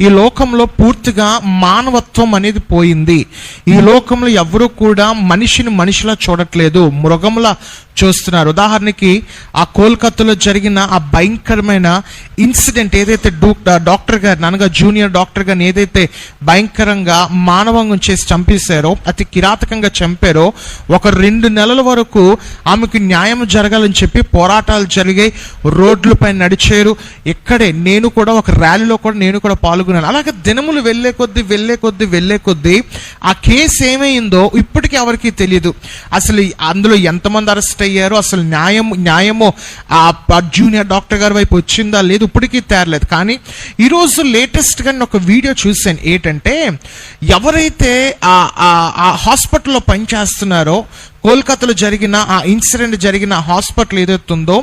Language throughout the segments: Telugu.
ఈ లోకంలో పూర్తిగా మానవత్వం అనేది పోయింది. ఈ లోకంలో ఎవరు కూడా మనిషిని మనిషిలా చూడట్లేదు మృగములా చూస్తున్నారు. ఉదాహరణకి ఆ కోల్కతాలో జరిగిన ఆ భయంకరమైన ఇన్సిడెంట్ ఏదైతే డూ- డాక్టర్ గారు అనగా జూనియర్ డాక్టర్ గారిని ఏదైతే భయంకరంగా మానవంగం చేసి చంపేశారో అతి కిరాతకంగా చంపారో ఒక రెండు నెలల వరకు ఆమెకు న్యాయం జరగాలని చెప్పి పోరాటాలు జరిగాయి. రోడ్లపై నడిచారు. ఇక్కడే నేను కూడా ఒక ర్యాలీలో కూడా నేను కూడా పాల్గొన్నాను అలాగే దినములు వెళ్ళే కొద్దీ వెళ్ళే కొద్దీ వెళ్ళే కొద్దీ ఆ కేసు ఏమైందో ఇప్పటికీ ఎవరికి తెలియదు అసలు అందులో ఎంతమంది అరెస్ట్ అయ్యారో? అసలు న్యాయం న్యాయము ఆ జూనియర్ డాక్టర్ గారి వైపు వచ్చిందా? లేదు ఇప్పటికీ తేరలేదు. కానీ ఈరోజు లేటెస్ట్గా నేను ఒక వీడియో చూశాను. ఏంటంటే ఎవరైతే ఆ ఆ- ఆ హాస్పిటల్లో పనిచేస్తున్నారో కోల్కతాలో జరిగిన ఆ ఇన్సిడెంట్ జరిగిన హాస్పిటల్ ఏదైతే ఉందో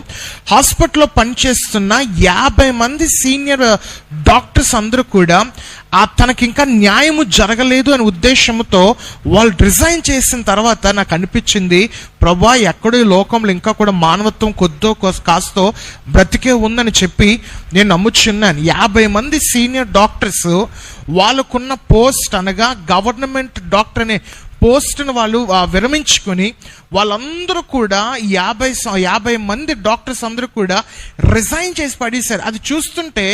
హాస్పిటల్లో పనిచేస్తున్న యాభై మంది సీనియర్ డాక్టర్స్ అందరూ కూడా ఆ తనకి ఇంకా న్యాయము జరగలేదు అనే ఉద్దేశంతో వాళ్ళు రిజైన్ చేసిన తర్వాత నాకు అనిపించింది ప్రభా ఎక్కడో ఈ లోకంలో ఇంకా కూడా మానవత్వం కొద్దో కాస్తో బ్రతికే ఉందని చెప్పి నేను నమ్ముచున్నాను. యాభై మంది సీనియర్ డాక్టర్స్ వాళ్ళకున్న పోస్ట్ అనగా గవర్నమెంట్ డాక్టర్ అనే పోస్ట్ను వాళ్ళు విరమించుకొని వాళ్ళందరూ కూడా యాభై యాభై మంది డాక్టర్స్ అందరూ కూడా రిజైన్ చేసి పడేశారు. అది చూస్తుంటే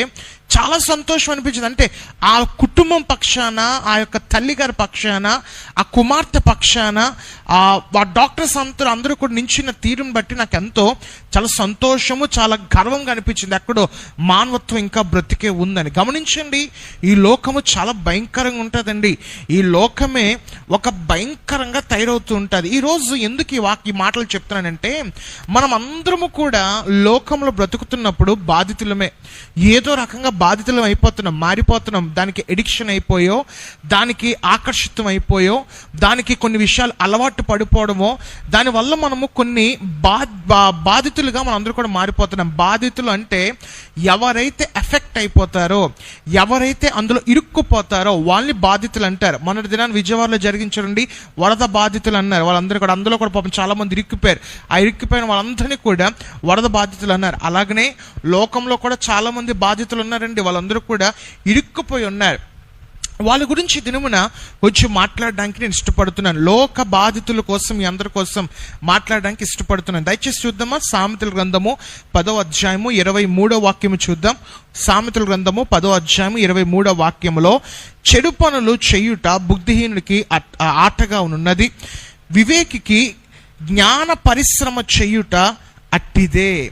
చాలా సంతోషం అనిపించింది. అంటే ఆ కుటుంబం పక్షాన ఆ యొక్క తల్లిగారి పక్షాన ఆ కుమార్తె పక్షాన ఆ డాక్టర్స్ అందరూ అందరూ కూడా నించిన తీరుని బట్టి నాకు ఎంతో చాలా సంతోషము చాలా గర్వంగా అనిపించింది. ఎక్కడో మానవత్వం ఇంకా బ్రతికే ఉందని. గమనించండి ఈ లోకము చాలా భయంకరంగా ఉంటుందండి. ఈ లోకమే ఒక భయంకరంగా తయారవుతూ ఉంటుంది. ఈరోజు ఎందుకు ఈ వాక్ ఈ మాటలు చెప్తున్నానంటే మనం అందరము కూడా లోకంలో బ్రతుకుతున్నప్పుడు బాధితులమే. ఏదో రకంగా బాధితులం అయిపోతున్నాం మారిపోతున్నాం దానికి ఎడిక్షన్ అయిపోయో దానికి ఆకర్షితం అయిపోయో దానికి కొన్ని విషయాలు అలవాటు పడిపోవడమో దానివల్ల మనము కొన్ని బా బా- బాధితులుగా మనం అందరూ కూడా మారిపోతున్నాం. బాధితులు అంటే ఎవరైతే ఎఫెక్ట్ అయిపోతారో ఎవరైతే అందులో ఇరుక్కుపోతారో వాళ్ళని బాధితులు అంటారు. మొన్నటి దినాన్ని విజయవాడలో జరిగించండి వరద బాధితులు అన్నారు. వాళ్ళందరూ కూడా అందులో కూడా పాపం చాలా మంది ఇరుక్కుపోయారు. ఆ ఇరుక్కుపోయిన వాళ్ళందరినీ కూడా వరద బాధితులు అన్నారు. అలాగనే లోకంలో కూడా చాలా మంది బాధితులు చూడండి వాళ్ళందరూ కూడా ఇరుక్కుపోయి ఉన్నారు. వాళ్ళ గురించి దినమున వచ్చి మాట్లాడడానికి నేను ఇష్టపడుతున్నాను. లోక బాధితుల కోసం మీ అందరి కోసం మాట్లాడడానికి ఇష్టపడుతున్నాను. దయచేసి చూద్దామా? సామెతల గ్రంథము పదో అధ్యాయము ఇరవై మూడో వాక్యము చూద్దాం. సామెతల గ్రంథము పదో అధ్యాయము ఇరవై మూడో వాక్యములో చెడు పనులు చేయుట బుద్ధిహీనుడికి అట్- ఆటగా ఉన్నది. వివేకికి జ్ఞాన పరిశ్రమ చేయుట అట్టిదే.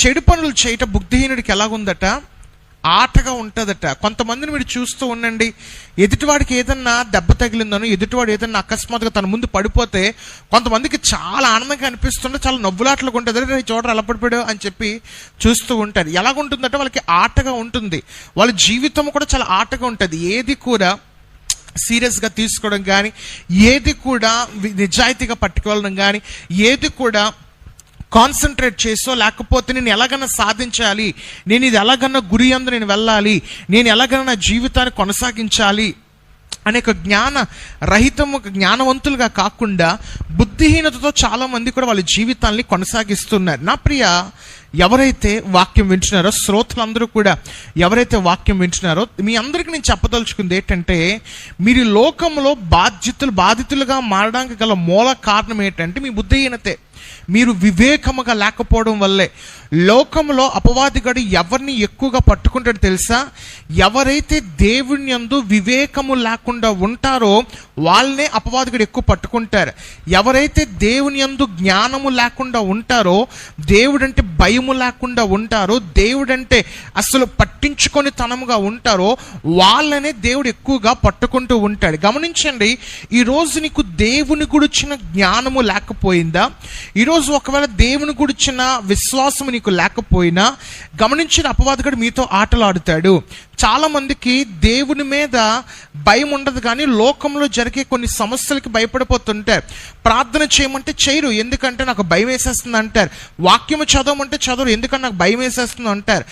చెడు పనులు చేయట బుద్ధిహీనుడికి ఎలాగుందట? ఆటగా ఉంటుందట. కొంతమందిని మీరు చూస్తూ ఉండండి. ఎదుటివాడికి ఏదన్నా దెబ్బ తగిలిందనో ఎదుటివాడు ఏదన్నా అకస్మాత్తుగా తన ముందు పడిపోతే కొంతమందికి చాలా ఆనందంగా అనిపిస్తుంటే చాలా నవ్వులాట్లుగా ఉంటుంది. నేను చూడరు ఎలా పడిపోయాడు అని చెప్పి చూస్తూ ఉంటారు. ఎలాగుంటుందంటే? వాళ్ళకి ఆటగా ఉంటుంది. వాళ్ళ జీవితం కూడా చాలా ఆటగా ఉంటుంది. ఏది కూడా సీరియస్గా తీసుకోవడం కానీ ఏది కూడా నిజాయితీగా పట్టుకోవడం కానీ ఏది కూడా కాన్సన్ట్రేట్ చేసో లేకపోతే నేను ఎలాగన్నా సాధించాలి? నేను ఇది ఎలాగన్నా గురి అందు నేను వెళ్ళాలి? నేను ఎలాగన్నా నా జీవితాన్ని కొనసాగించాలి? అనే ఒక జ్ఞాన రహితము జ్ఞానవంతులుగా కాకుండా బుద్ధిహీనతతో చాలా మంది కూడా వాళ్ళ జీవితాన్ని కొనసాగిస్తున్నారు. నా ప్రియ ఎవరైతే వాక్యం వింటున్నారో శ్రోతలందరూ కూడా ఎవరైతే వాక్యం వింటున్నారో మీ అందరికీ నేను చెప్పదలుచుకుంది ఏంటంటే మీరు లోకంలో బాధ్యతలు బాధితులుగా మారడానికి గల మూల కారణం ఏంటంటే మీ బుద్ధిహీనతే. మీరు వివేకముగా లేకపోవడం వల్లే. లోకంలో అపవాదిగడు ఎవరిని ఎక్కువగా పట్టుకుంటాడు తెలుసా? ఎవరైతే దేవుని యందు వివేకము లేకుండా ఉంటారో వాళ్ళనే అపవాదిగడు ఎక్కువ పట్టుకుంటారు. ఎవరైతే దేవుని యందు జ్ఞానము లేకుండా ఉంటారో దేవుడంటే భయము లేకుండా ఉంటారో దేవుడంటే అసలు పట్టించుకొని తనముగా ఉంటారో వాళ్ళనే దేవుడు ఎక్కువగా పట్టుకుంటూ ఉంటాడు. గమనించండి ఈ రోజు నీకు దేవుని గురించిన జ్ఞానము లేకపోయిందా? ఈరోజు ఒకవేళ దేవుని గురించిన విశ్వాసం నీకు లేకపోయినా గమనించిన అపవాదకుడు మీతో ఆటలాడుతాడు. చాలా మందికి దేవుని మీద భయం ఉండదు కానీ లోకంలో జరిగే కొన్ని సమస్యలకి భయపడిపోతుంటారు ప్రార్థన చేయమంటే చేయరు. ఎందుకంటే నాకు భయం వేసేస్తుంది అంటారు. వాక్యము చదవమంటే చదవరు. ఎందుకంటే నాకు భయం వేసేస్తుంది అంటారు.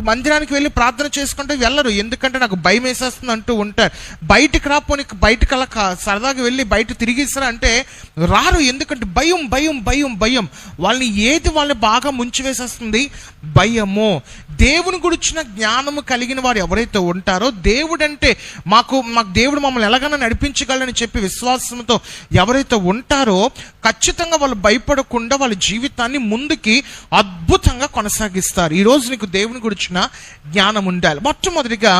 మందిరానికి వెళ్ళి ప్రార్థన చేసుకుంటే వెళ్ళరు. ఎందుకంటే నాకు భయం వేసేస్తుంది అంటూ ఉంటారు. బయటికి రాపోని బయటకు అలా సరదాగా వెళ్ళి బయట తిరిగిస్తారా అంటే రారు. ఎందుకంటే భయం భయం భయం భయం. వాళ్ళని ఏది వాళ్ళని బాగా ముంచివేసేస్తుంది? భయము. దేవుని గురించిన జ్ఞానము కలిగిన వారు ఎవరైతే ఉంటారో దేవుడంటే మాకు మాకు దేవుడు మమ్మల్ని ఎలాగైనా నడిపించగలని చెప్పి విశ్వాసంతో ఎవరైతే ఉంటారో ఖచ్చితంగా వాళ్ళు భయపడకుండా వాళ్ళ జీవితాన్ని ముందుకి అద్భుతంగా కొనసాగిస్తారు. ఈరోజు నీకు దేవుని గురించిన జ్ఞానం ఉండాలి. మొట్టమొదటిగా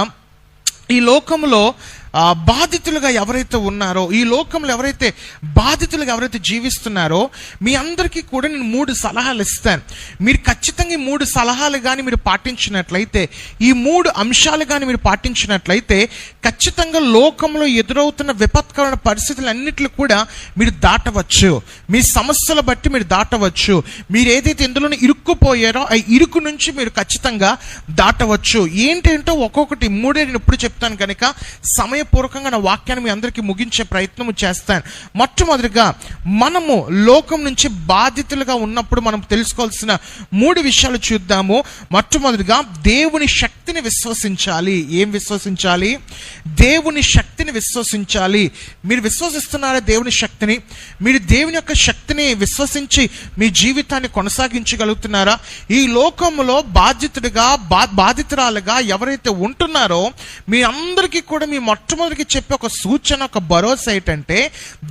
ఈ లోకంలో ఆ, బాధితులుగా ఎవరైతే ఉన్నారో ఈ లోకంలో ఎవరైతే బాధితులుగా ఎవరైతే జీవిస్తున్నారో మీ అందరికీ కూడా నేను మూడు సలహాలు ఇస్తాను. మీరు ఖచ్చితంగా ఈ మూడు సలహాలు కానీ మీరు పాటించినట్లయితే ఈ మూడు అంశాలు కానీ మీరు పాటించినట్లయితే ఖచ్చితంగా లోకంలో ఎదురవుతున్న విపత్కరమైన పరిస్థితులన్నిటిని కూడా మీరు దాటవచ్చు. మీ సమస్యలు బట్టి మీరు దాటవచ్చు. మీరు ఏదైతే ఇందులో ఇరుక్కుపోయారో ఆ ఇరుకు నుంచి మీరు ఖచ్చితంగా దాటవచ్చు. ఏంటేంటో ఒక్కొక్కటి మూడే నేను ఇప్పుడు చెప్తాను కనుక సమయం సమయపూర్వకంగా నా వాక్యాన్ని మీ అందరికీ ముగించే ప్రయత్నం చేస్తాను. మొట్టమొదటిగా మనము లోకం నుంచి బాధితులుగా ఉన్నప్పుడు మనం తెలుసుకోవాల్సిన మూడు విషయాలు చూద్దాము. మొట్టమొదటిగా దేవుని శక్తిని విశ్వసించాలి. ఏం విశ్వసించాలి? దేవుని శక్తిని విశ్వసించాలి. మీరు విశ్వసిస్తున్నారా దేవుని శక్తిని? మీరు దేవుని యొక్క శక్తిని విశ్వసించి మీ జీవితాన్ని కొనసాగించగలుగుతున్నారా? ఈ లోకంలో బాధితుడిగా బా బాధితురాలుగా ఎవరైతే ఉంటున్నారో మీ అందరికీ కూడా మీ మొట్టమొదటికి చెప్పే ఒక సూచన ఒక భరోసా ఏంటంటే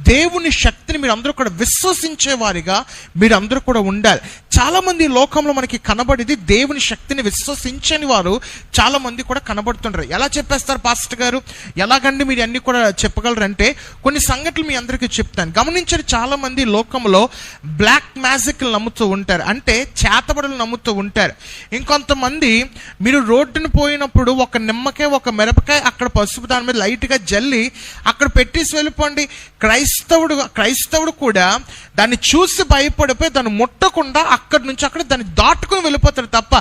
దేవుని శక్తిని మీరు అందరూ కూడా విశ్వసించే వారిగా మీరు అందరూ కూడా ఉండాలి. చాలామంది లోకంలో మనకి కనబడేది దేవుని శక్తిని విశ్వసించని వారు చాలామంది కూడా కనబడుతుంటారు. ఎలా చెప్పేస్తారు పాస్టర్ గారు? ఎలాగండి మీరు అన్ని కూడా చెప్పగలరంటే కొన్ని సంఘటనలు మీ అందరికీ చెప్తాను. గమనించండి చాలామంది లోకంలో బ్లాక్ మ్యాజిక్లు నమ్ముతూ ఉంటారు. అంటే చేతబడులు నమ్ముతూ ఉంటారు. ఇంకొంతమంది మీరు రోడ్డును పోయినప్పుడు ఒక నిమ్మకాయ ఒక మిరపకాయ అక్కడ పసుపు దాని మీద లైట్గా జల్లి అక్కడ పెట్టేసి వెళ్ళిపోండి. క్రైస్తవుడు క్రైస్తవుడు కూడా దాన్ని చూసి భయపడిపోయి దాన్ని ముట్టకుండా అక్కడి నుంచి అక్కడ దాన్ని దాటుకుని వెళ్ళిపోతాడు తప్ప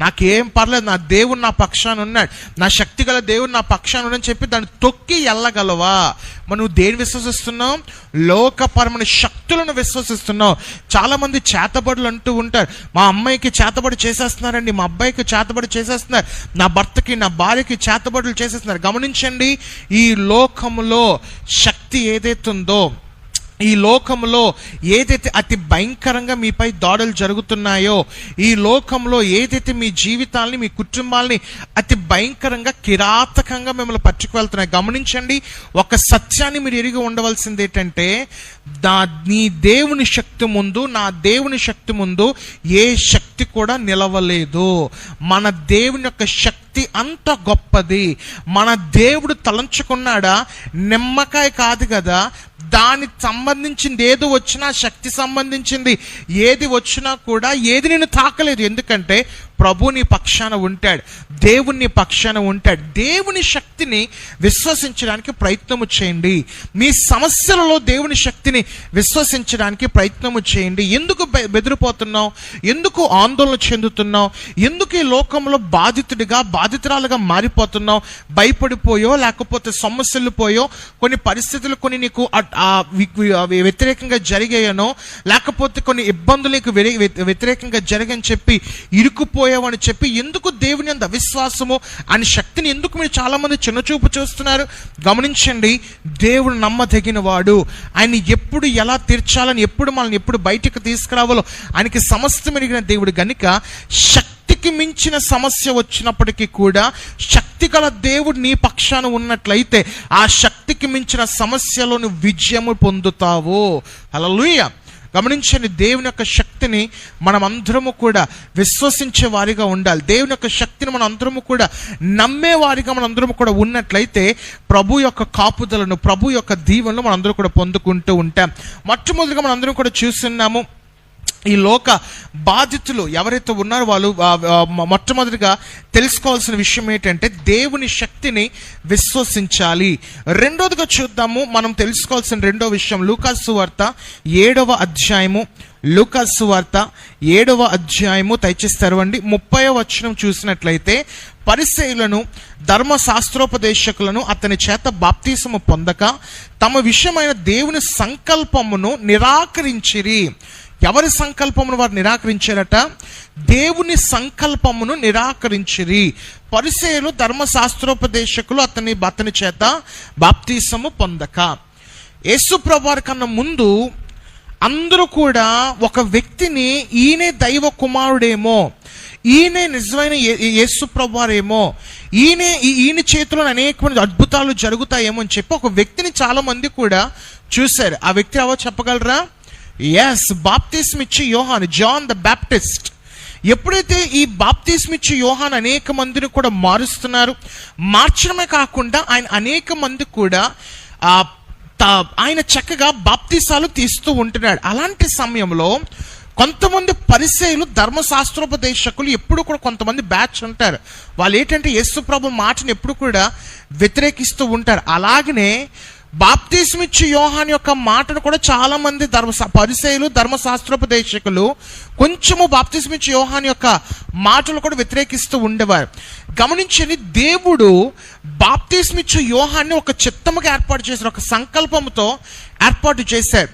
నాకేం పర్లేదు నా దేవుడు నా పక్షాన ఉన్నాడు. నా శక్తి గల దేవుడు నా పక్షాన ఉన్నాడని చెప్పి దాన్ని తొక్కి వెళ్ళగలవా? మనం నువ్వు దేని విశ్వసిస్తున్నావు? లోకపరమైన శక్తులను విశ్వసిస్తున్నావు. చాలామంది చేతబడులు అంటూ ఉంటారు మా అమ్మాయికి చేతబడి చేసేస్తున్నారండి మా అబ్బాయికి చేతబడి చేసేస్తున్నారు నా భర్తకి నా భార్యకి చేతబడులు చేసేస్తున్నారు. గమనించండి ఈ లోకంలో శక్తి ఏదైతే ఉందో ఈ లోకంలో ఏదైతే అతి భయంకరంగా మీపై దాడులు జరుగుతున్నాయో ఈ లోకంలో ఏదైతే మీ జీవితాల్ని మీ కుటుంబాల్ని అతి భయంకరంగా కిరాతకంగా మిమ్మల్ని పట్టుకువెళ్తున్నాయి. గమనించండి ఒక సత్యాన్ని మీరు ఎరిగి ఉండవలసింది ఏంటంటే నా నీ దేవుని శక్తి ముందు నా దేవుని శక్తి ముందు ఏ శక్తి కూడా నిలవలేదు. మన దేవుని యొక్క శక్తి అంత గొప్పది. మన దేవుడు తలంచుకున్నాడా? నిమ్మకాయ కాదు కదా దానికి సంబంధించింది ఏది వచ్చినా శక్తి సంబంధించింది ఏది వచ్చినా కూడా ఏది నేను తాకలేదు. ఎందుకంటే ప్రభు నీ పక్షాన ఉంటాడు. దేవుని పక్షాన ఉంటాడు. దేవుని శక్తిని విశ్వసించడానికి ప్రయత్నము చేయండి. మీ సమస్యలలో దేవుని శక్తిని విశ్వసించడానికి ప్రయత్నము చేయండి. ఎందుకు బెదిరిపోతున్నావు? ఎందుకు ఆందోళన చెందుతున్నావు? ఎందుకు ఈ లోకంలో బాధితుడిగా బాధితురాలుగా మారిపోతున్నావు? భయపడిపోయో లేకపోతే సమస్యలు పోయో కొన్ని పరిస్థితులు కొన్ని నీకు వ్యతిరేకంగా జరిగాయనో లేకపోతే కొన్ని ఇబ్బందులు నీకు వ్యతిరేకంగా జరిగని చెప్పి ఇరుకుపోయావని చెప్పి ఎందుకు దేవుని అంత అవిశ్వాసము అని శక్తిని ఎందుకు మీరు చాలా మంది చిన్నచూపు చూస్తున్నారు? గమనించండి దేవుడు నమ్మదగిన వాడు ఆయన ఎప్పుడు ఎలా తీర్చాలని ఎప్పుడు మనల్ని ఎప్పుడు బయటకు తీసుకురావాలో ఆయనకి సమస్త మెరిగిన దేవుడు గనుక శక్తి శక్తికి మించిన సమస్య వచ్చినప్పటికీ కూడా శక్తి గల దేవుడు నీ పక్షాన ఉన్నట్లయితే ఆ శక్తికి మించిన సమస్యలోని విజయము పొందుతావు. హల్లెలూయా. గమనించండి దేవుని యొక్క శక్తిని మనం అందరము కూడా విశ్వసించే వారిగా ఉండాలి. దేవుని యొక్క శక్తిని మనం అందరము కూడా నమ్మే వారిగా మనం అందరము కూడా ఉన్నట్లయితే ప్రభు యొక్క కాపుదలను ప్రభు యొక్క దీవెనలు మనం అందరూ కూడా పొందుకుంటూ ఉంటాం. మొట్టమొదటిగా మనం అందరం కూడా చూస్తున్నాము ఈ లోక బాధితులు ఎవరైతే ఉన్నారో వాళ్ళు మొట్టమొదటిగా తెలుసుకోవాల్సిన విషయం ఏంటంటే దేవుని శక్తిని విశ్వసించాలి. రెండోదిగా చూద్దాము మనం తెలుసుకోవాల్సిన రెండో విషయం లూకాసు వార్త ఏడవ అధ్యాయము లూకాసు వార్త ఏడవ అధ్యాయము దయచేసి తెరవండి. ముప్పై వచనం చూసినట్లయితే పరిశైలను ధర్మశాస్త్రోపదేశకులను అతని చేత బాప్తీసము పొందక తమ విషయమైన దేవుని సంకల్పమును నిరాకరించిరి. ఎవరి సంకల్పమును వారు నిరాకరించారట? దేవుని సంకల్పమును నిరాకరించిరి. పరిసేలు ధర్మశాస్త్రోపదేశకులు అతని అతని చేత బాప్తీసము పొందక. యేసు ప్రభువారి కన్నా ముందు అందరూ కూడా ఒక వ్యక్తిని ఈయనే దైవ కుమారుడేమో ఈయనే నిజమైన ఏ- యేసు ప్రభువారేమో ఈయనే ఈయన చేతిలో అనేకమైన అద్భుతాలు జరుగుతాయేమో అని చెప్పి ఒక వ్యక్తిని చాలామంది కూడా చూశారు. ఆ వ్యక్తి ఎవరో చెప్పగలరా? ఎస్ బాప్తిస్మ్ ఇచ్చి యోహాన్ జాన్ ద బ్యాప్టిస్ట్ ఎప్పుడైతే ఈ బాప్తిస్మిచ్చి యోహాన్ అనేక మందిని కూడా మారుస్తున్నారు మార్చడమే కాకుండా ఆయన అనేక మంది కూడా తా- ఆయన చక్కగా బాప్తిసాలు తీస్తూ ఉంటున్నాడు. అలాంటి సమయంలో కొంతమంది పరిచయులు ధర్మశాస్త్రోపదేశకులు ఎప్పుడు కూడా కొంతమంది బ్యాచ్ ఉంటారు. వాళ్ళు ఏంటంటే యేసు ప్రభు మాటను ఎప్పుడు కూడా వ్యతిరేకిస్తూ ఉంటారు. అలాగనే బాప్తిస్మిచ్చి యోహాన్ యొక్క మాటను కూడా చాలా మంది ధర్మ పరిసయులు ధర్మశాస్త్రోపదేశకులు కొంచెము బాప్తిస్మిచ్చి యోహాన్ యొక్క మాటలు కూడా వ్యతిరేకిస్తూ ఉండేవారు. గమనించని దేవుడు బాప్తిస్మిచ్చి యోహాన్ని ఒక చిత్తముగా ఏర్పాటు చేశారు ఒక సంకల్పంతో ఏర్పాటు చేశారు.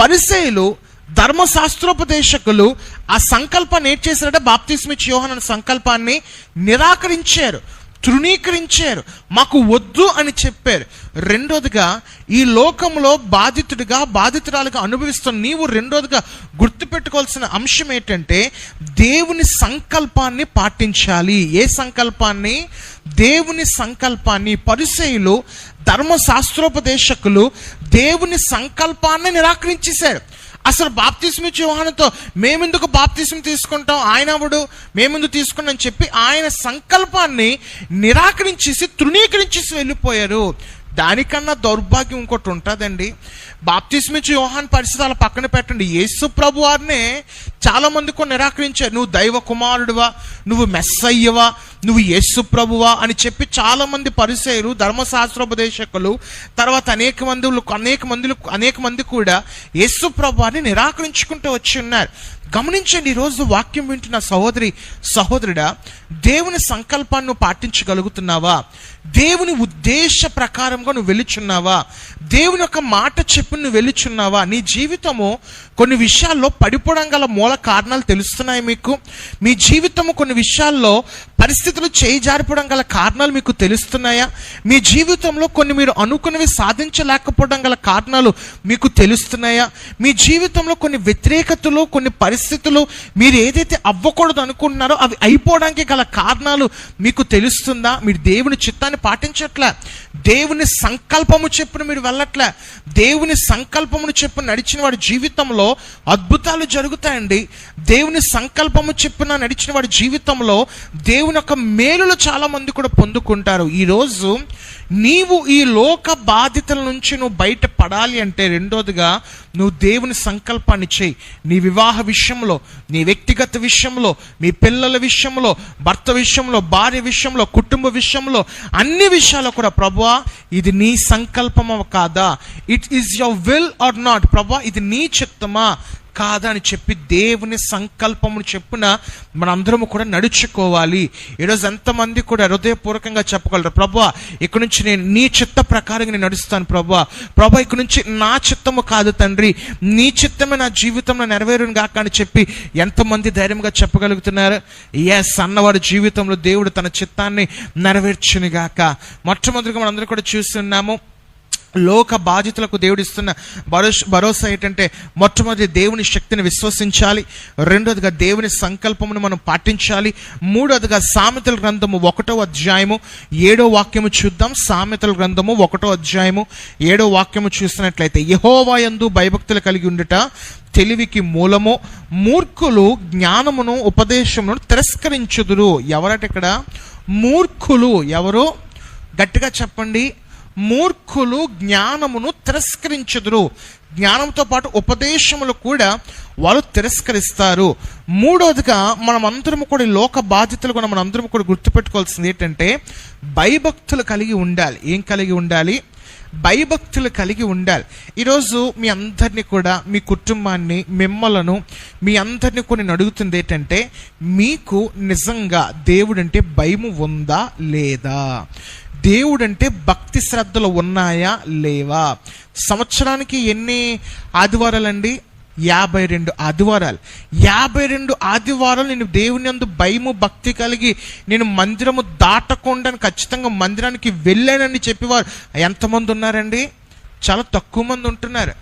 పరిసయులు ధర్మశాస్త్రోపదేశకులు ఆ సంకల్పాన్ని ఏం చేశారంటే బాప్తిస్మిచ్చి యోహాన్ అనే సంకల్పాన్ని నిరాకరించారు. తృణీకరించారు. మాకు వద్దు అని చెప్పారు. రెండోదిగా ఈ లోకంలో బాధితుడిగా బాధితురాలుగా అనుభవిస్తున్న నీవు రెండోదిగా గుర్తుపెట్టుకోవాల్సిన అంశం ఏంటంటే దేవుని సంకల్పాన్ని పాటించాలి. ఏ సంకల్పాన్ని? దేవుని సంకల్పాన్ని పరిచయులు ధర్మశాస్త్రోపదేశకులు దేవుని సంకల్పాన్ని నిరాకరించేశారు. అసలు బాప్తిస్మి యోహానుతో మేమెందుకు బాప్తిస్మి తీసుకుంటాం? ఆయన అవడు మేమెందుకు తీసుకున్నాం అని చెప్పి ఆయన సంకల్పాన్ని నిరాకరించేసి తృణీకరించేసి వెళ్ళిపోయారు. దానికన్నా దౌర్భాగ్యం ఇంకోటి ఉంటుందండి. బాప్తిస్మిచ్చి యోహాన్ పరిస్థితుల పక్కన పెట్టండి. యేసు ప్రభు వారినే చాలా మంది నిరాకరించారు. నువ్వు దైవ కుమారుడువా? నువ్వు మెస్సయ్యవా? నువ్వు యేసు ప్రభువా అని చెప్పి చాలా మంది పరిచయులు ధర్మశాస్త్రోపదేశకులు తర్వాత అనేక మంది అనేక మంది అనేక మంది కూడా యేసు ప్రభువాన్ని నిరాకరించుకుంటూ వచ్చి ఉన్నారు. గమనించండి ఈరోజు వాక్యం వింటున్న సహోదరి సహోదరుడా దేవుని సంకల్పాన్ని నువ్వు పాటించగలుగుతున్నావా? దేవుని ఉద్దేశ ప్రకారంగా నువ్వు వెళ్ళుచున్నావా దేవుని యొక్క మాట చెప్పి నువ్వు వెళ్ళుచున్నావా నీ జీవితము కొన్ని విషయాల్లో పడిపోవడం గల మూల కారణాలు తెలుస్తున్నాయి మీకు. మీ జీవితము కొన్ని విషయాల్లో పరిస్థితులు చేయి జారిపోవడం గల కారణాలు మీకు తెలుస్తున్నాయా? మీ జీవితంలో కొన్ని మీరు అనుకున్నవి సాధించలేకపోవడం గల కారణాలు మీకు తెలుస్తున్నాయా? మీ జీవితంలో కొన్ని వ్యతిరేకతలు కొన్ని పరిస్థితులు మీరు ఏదైతే అవ్వకూడదు అనుకుంటున్నారో అవి అయిపోవడానికి గల కారణాలు మీకు తెలుస్తుందా? మీరు దేవుని చిత్తాన్ని పాటించట్లే? దేవుని సంకల్పము చెప్పున మీరు వెళ్ళట్లే? దేవుని సంకల్పమును చెప్పు నడిచిన వాడి జీవితంలో అద్భుతాలు జరుగుతాయండి. దేవుని సంకల్పము చెప్పున నడిచిన వాడి జీవితంలో దేవుని యొక్క మేలులు చాలా మంది కూడా పొందుకుంటారు. ఈరోజు నీవు ఈ లోక బాధితుల నుంచి నువ్వు బయట పడాలి అంటే రెండోదిగా నువ్వు దేవుని సంకల్పాన్ని చేయి. నీ వివాహ విషయంలో నీ వ్యక్తిగత విషయంలో మీ పిల్లల విషయంలో భర్త విషయంలో భార్య విషయంలో కుటుంబ విషయంలో అన్ని విషయాల్లో కూడా ప్రభా ఇది నీ సంకల్పమా కాదా? It is your will or not Prabha ఇది నీ చిత్తమా? కాదా అని చెప్పి దేవుని సంకల్పమును చెప్పున మనందరము కూడా నడుచుకోవాలి. ఈరోజు ఎంతమంది కూడా హృదయపూర్వకంగా చెప్పగలరు ప్రభా ఇక్కడి నుంచి నేను నీ చిత్త ప్రకారంగా నేను నడుస్తాను ప్రభా. ప్రభా ఇక్కడి నుంచి నా చిత్తము కాదు తండ్రి. నీ చిత్తమే నా జీవితంలో నెరవేరును గాక అని చెప్పి ఎంతమంది ధైర్యంగా చెప్పగలుగుతున్నారు? ఎస్ అన్నవాడు జీవితంలో దేవుడు తన చిత్తాన్ని నెరవేర్చునిగాక మొట్టమొదటిగా మనందరూ కూడా చూస్తున్నాము లోక బాధితులకు దేవుడిస్తున్న ఇస్తున్న భరోసా భరోసా ఏంటంటే మొట్టమొదటి దేవుని శక్తిని విశ్వసించాలి. రెండోదిగా దేవుని సంకల్పమును మనం పాటించాలి. మూడోదిగా సామెతల గ్రంథము ఒకటో అధ్యాయము ఏడో వాక్యము చూద్దాం. సామెతల గ్రంథము ఒకటో అధ్యాయము ఏడో వాక్యము చూసినట్లయితే యహోవాయందు భయభక్తులు కలిగి ఉండుట తెలివికి మూలము మూర్ఖులు జ్ఞానమును ఉపదేశమును తిరస్కరించుదురు. ఎవరట ఇక్కడ? మూర్ఖులు. ఎవరు? గట్టిగా చెప్పండి. మూర్ఖులు జ్ఞానమును తిరస్కరించుదురు. జ్ఞానంతో పాటు ఉపదేశములు కూడా వాళ్ళు తిరస్కరిస్తారు. మూడోదిగా మనం కూడా లోక బాధ్యతలు కూడా మనం కూడా గుర్తుపెట్టుకోవాల్సింది ఏంటంటే భయభక్తులు కలిగి ఉండాలి. ఏం కలిగి ఉండాలి? భయభక్తులు కలిగి ఉండాలి. ఈరోజు మీ అందరినీ కూడా మీ కుటుంబాన్ని మిమ్మలను మీ అందరినీ కూడా నేను అడుగుతుంది ఏంటంటే మీకు నిజంగా దేవుడంటే భయము ఉందా లేదా? దేవుడంటే భక్తి శ్రద్ధలు ఉన్నాయా లేవా? సంవత్సరానికి ఎన్ని ఆదివారాలండి? యాభై రెండు ఆదివారాలు. యాభై రెండు ఆదివారాలు నేను దేవుని అందు భయము భక్తి కలిగి నేను మందిరము దాటకుండా ఖచ్చితంగా మందిరానికి వెళ్ళానని చెప్పేవారు. ఎంతమంది ఉన్నారండి? చాలా తక్కువ మంది ఉంటున్నారు.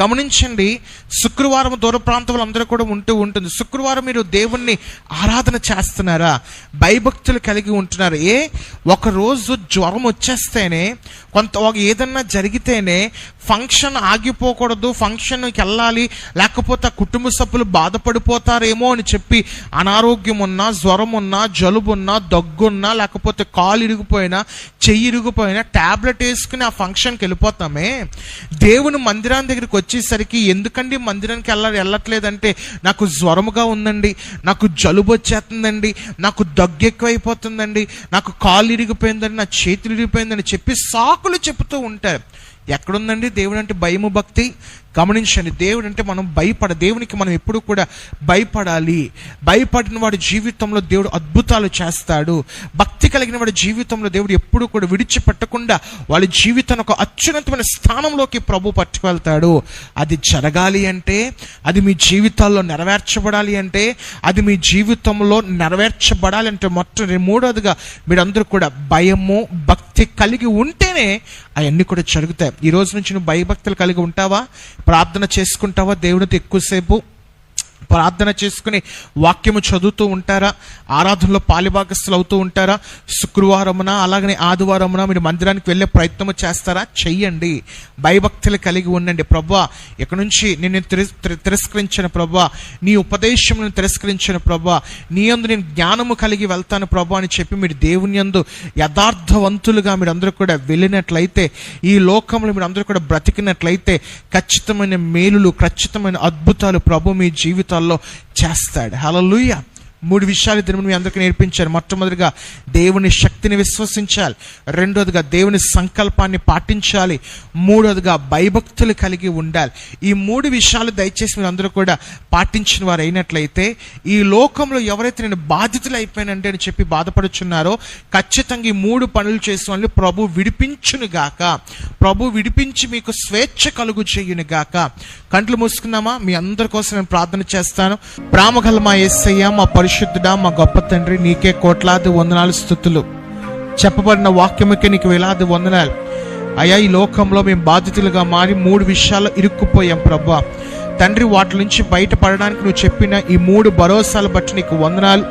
గమనించండి శుక్రవారం దూర ప్రాంతంలో అందరూ కూడా ఉంటూ ఉంటుంది. శుక్రవారం మీరు దేవుణ్ణి ఆరాధన చేస్తున్నారా? భయభక్తులు కలిగి ఉంటున్నారు? ఏ ఒకరోజు జ్వరం వచ్చేస్తేనే కొంత ఒక ఏదన్నా జరిగితేనే ఫంక్షన్ ఆగిపోకూడదు ఫంక్షన్కి వెళ్ళాలి లేకపోతే ఆ కుటుంబ సభ్యులు బాధపడిపోతారేమో అని చెప్పి అనారోగ్యం ఉన్నా జ్వరం ఉన్నా జలుబు ఉన్నా దగ్గున్నా లేకపోతే కాలు ఇరిగిపోయినా చెయ్యి ఇరిగిపోయినా ట్యాబ్లెట్ వేసుకుని ఆ ఫంక్షన్కి వెళ్ళిపోతామే? దేవుని మందిరాన్ని దగ్గరికి వచ్చేసరికి ఎందుకండి మందిరానికి వెళ్ళ వెళ్ళట్లేదంటే నాకు జ్వరముగా ఉందండి నాకు జలుబు వచ్చేస్తుందండి నాకు దగ్గు ఎక్కువైపోతుందండి నాకు కాలు ఇరిగిపోయిందండి నా చేతులు ఇరిగిపోయిందని చెప్పి సాకులు చెబుతూ ఉంటారు. ఎక్కడుందండి? దేవుడు అంటే భయము భక్తి గమనించండి. దేవుడు అంటే మనం భయపడ దేవునికి మనం ఎప్పుడు కూడా భయపడాలి. భయపడిన వాడి జీవితంలో దేవుడు అద్భుతాలు చేస్తాడు. భక్తి కలిగిన వాడి జీవితంలో దేవుడు ఎప్పుడు కూడా విడిచిపెట్టకుండా వాళ్ళ జీవితాన్ని ఒక అత్యున్నతమైన స్థానంలోకి ప్రభు పట్టుకెళ్తాడు. అది జరగాలి అంటే అది మీ జీవితాల్లో నెరవేర్చబడాలి అంటే అది మీ జీవితంలో నెరవేర్చబడాలి అంటే మొత్తం మూడోదిగా మీరందరూ కూడా భయము భక్తి కలిగి ఉంటేనే అవన్నీ కూడా జరుగుతాయి. ఈ రోజు నుంచి నువ్వు భయభక్తులు కలిగి ఉంటావా? ప్రార్థన చేసుకుంటావా? దేవునితో ఎక్కువసేపు ప్రార్థన చేసుకుని వాక్యము చదువుతూ ఉంటారా? ఆరాధనలో పాలిభాగస్తులు అవుతూ ఉంటారా? శుక్రవారమున అలాగనే ఆదివారమున మీరు మందిరానికి వెళ్ళే ప్రయత్నం చేస్తారా? చెయ్యండి. భయభక్తులు కలిగి ఉండండి. ప్రభా ఇక్కడ నుంచి నేను తిరస్కరించిన ప్రభా నీ ఉపదేశం తిరస్కరించిన ప్రభా నీ అందు నేను జ్ఞానము కలిగి వెళ్తాను ప్రభా అని చెప్పి మీరు దేవుని యందు యథార్థవంతులుగా మీరు అందరూ కూడా వెళ్ళినట్లయితే ఈ లోకంలో మీరు అందరూ కూడా బ్రతికినట్లయితే ఖచ్చితమైన మేలులు ఖచ్చితమైన అద్భుతాలు ప్రభు మీ జీవితం జీవితాల్లో చేస్తాడు. హల్లెలూయా మూడు విషయాలు దీని మీ అందరికీ నేర్పించారు. మొట్టమొదటిగా దేవుని శక్తిని విశ్వసించాలి. రెండోదిగా దేవుని సంకల్పాన్ని పాటించాలి. మూడోదిగా భయభక్తులు కలిగి ఉండాలి. ఈ మూడు విషయాలు దయచేసి మీరు అందరూ కూడా పాటించిన వారు అయినట్లయితే ఈ లోకంలో ఎవరైతే నేను బాధితులు అయిపోయానంటే అని చెప్పి బాధపడుచున్నారో ఖచ్చితంగా ఈ మూడు పనులు చేసిన వాళ్ళు ప్రభు విడిపించును గాక. ప్రభు విడిపించి మీకు స్వేచ్ఛ కలుగు చేయును గాక. కంట్లు మూసుకున్నామా మీ అందరి కోసం నేను ప్రార్థన చేస్తాను. ప్రేమగల మా ఎస్సయ్య మా పరిశుద్ధుడా మా గొప్ప తండ్రి నీకే కోట్లాది వందనాలు స్థుతులు. చెప్పబడిన వాక్యముకే నీకు వేలాది వందనాలు. అయ్యా ఈ లోకంలో మేము బాధితులుగా మారి మూడు విషయాలు ఇరుక్కుపోయాం ప్రభా. తండ్రి వాటి నుంచి బయటపడడానికి నువ్వు చెప్పిన ఈ మూడు భరోసాలు బట్టి నీకు వందనాలు.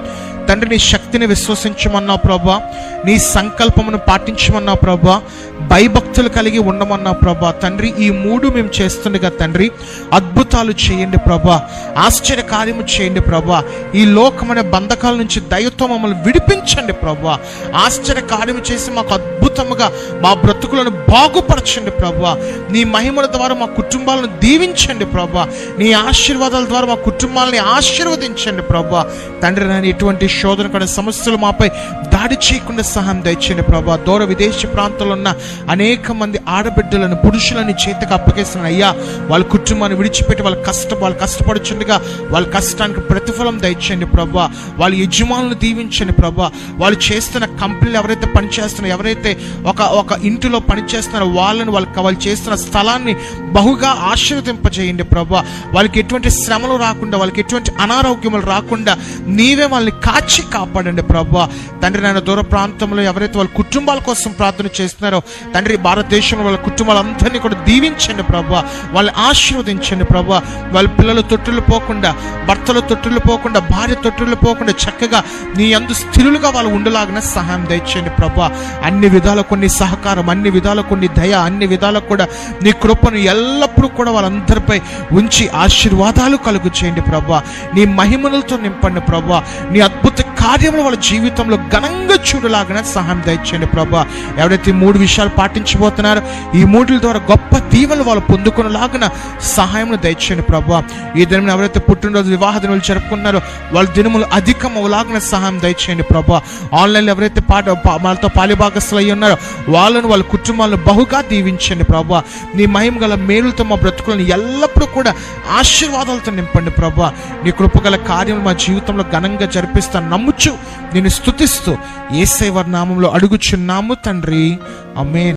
తండ్రి నీ శక్తిని విశ్వసించమన్నావు ప్రభా. నీ సంకల్పమును పాటించమన్నావు ప్రభా. భయభక్తులు కలిగి ఉండమన్నావు ప్రభా. తండ్రి ఈ మూడు మేము చేస్తుండగా తండ్రి అద్భుతాలు చేయండి ప్రభా. ఆశ్చర్య కార్యము చేయండి ప్రభా. ఈ లోకమైన బంధకాల నుంచి దయతో మమ్మల్ని విడిపించండి ప్రభా. ఆశ్చర్య కార్యము చేసి మాకు అద్భుతముగా మా బ్రతుకులను బాగుపరచండి ప్రభా. నీ మహిమల ద్వారా మా కుటుంబాలను దీవించండి ప్రభా. నీ ఆశీర్వాదాల ద్వారా మా కుటుంబాలని ఆశీర్వదించండి ప్రభా. తండ్రి నేను ఎటువంటి శోధన కొన్ని సమస్యలు మాపై దాడి చేయకుండా సహాయం దయచేయండి ప్రభా. దూర విదేశీ ప్రాంతాల్లో ఉన్న అనేక మంది ఆడబిడ్డలను పురుషులని చేతికి అప్పగిస్తున్నాను అయ్యా వాళ్ళ కుటుంబాన్ని విడిచిపెట్టి వాళ్ళ కష్ట వాళ్ళు కష్టపడుచుండగా వాళ్ళ కష్టానికి ప్రతిఫలం దయచేయండి ప్రభా. వాళ్ళ యజమానులను దీవించండి ప్రభా. వాళ్ళు చేస్తున్న కంపెనీలు ఎవరైతే పనిచేస్తున్నారో ఎవరైతే ఒక ఒక ఇంటిలో పనిచేస్తున్నారో వాళ్ళని వాళ్ళకి వాళ్ళు చేస్తున్న స్థలాన్ని బహుగా ఆశీర్వదింపజేయండి ప్రభా. వాళ్ళకి ఎటువంటి శ్రమలు రాకుండా వాళ్ళకి ఎటువంటి అనారోగ్యములు రాకుండా నీవే వాళ్ళని కాచి కాపాడండి ప్రభా. తండ్రి నాయన దూర ప్రాంతంలో ఎవరైతే వాళ్ళ కుటుంబాల కోసం ప్రార్థన చేస్తున్నారో తండ్రి భారతదేశంలో వాళ్ళ కుటుంబాలందరినీ కూడా దీవించండి ప్రభా. వాళ్ళని ఆశీర్వదించండి ప్రభా. వాళ్ళ పిల్లలు తొట్టులు పోకుండా భర్తలు తొట్టులు పోకుండా భార్య తొట్టులు పోకుండా చక్కగా నీ అందు స్థిరులుగా వాళ్ళు ఉండలాగిన సహాయం దయచేయండి ప్రభా. అన్ని విధాల కొన్ని సహకారం అన్ని విధాల కొన్ని దయ అన్ని విధాలకు కూడా నీ కృపను ఎల్లప్పుడూ కూడా వాళ్ళందరిపై ఉంచి ఆశీర్వాదాలు కలుగు చేయండి ప్రభా. నీ మహిమలతో నింపండి ప్రభా. నీ అద్భుత కార్యములు వాళ్ళ జీవితంలో ఘనంగా చూడలాగిన సహాయం దయచేయండి ప్రభా. ఎవరైతే మూడు విషయాలు పాటించబోతున్నారో ఈ మూడుల ద్వారా గొప్ప దీవెనలు వాళ్ళు పొందుకునేలాగిన సహాయం దయచేయండి ప్రభా. ఈ దినం ఎవరైతే పుట్టినరోజు వివాహ దినములు జరుపుకున్నారో వాళ్ళ దినములు అధికం అవలాగిన సహాయం దయచేయండి ప్రభా. ఆన్లైన్లో ఎవరైతే పాట వాళ్ళతో పాలిభాగస్తులు అయి ఉన్నారో వాళ్ళను వాళ్ళ కుటుంబాలను బహుగా దీవించండి ప్రభా. నీ మహిమ గల మేలుతో మా బ్రతుకులను ఎల్లప్పుడూ కూడా ఆశీర్వాదాలతో నింపండి ప్రభా. నీ కృపగల కార్యం మా జీవితంలో ఘనంగా జరిపిస్తాను. నమ్ముచు నేను స్తుతిస్తూ ఏసై నామంలో అడుగుచున్నాము తండ్రి. అమే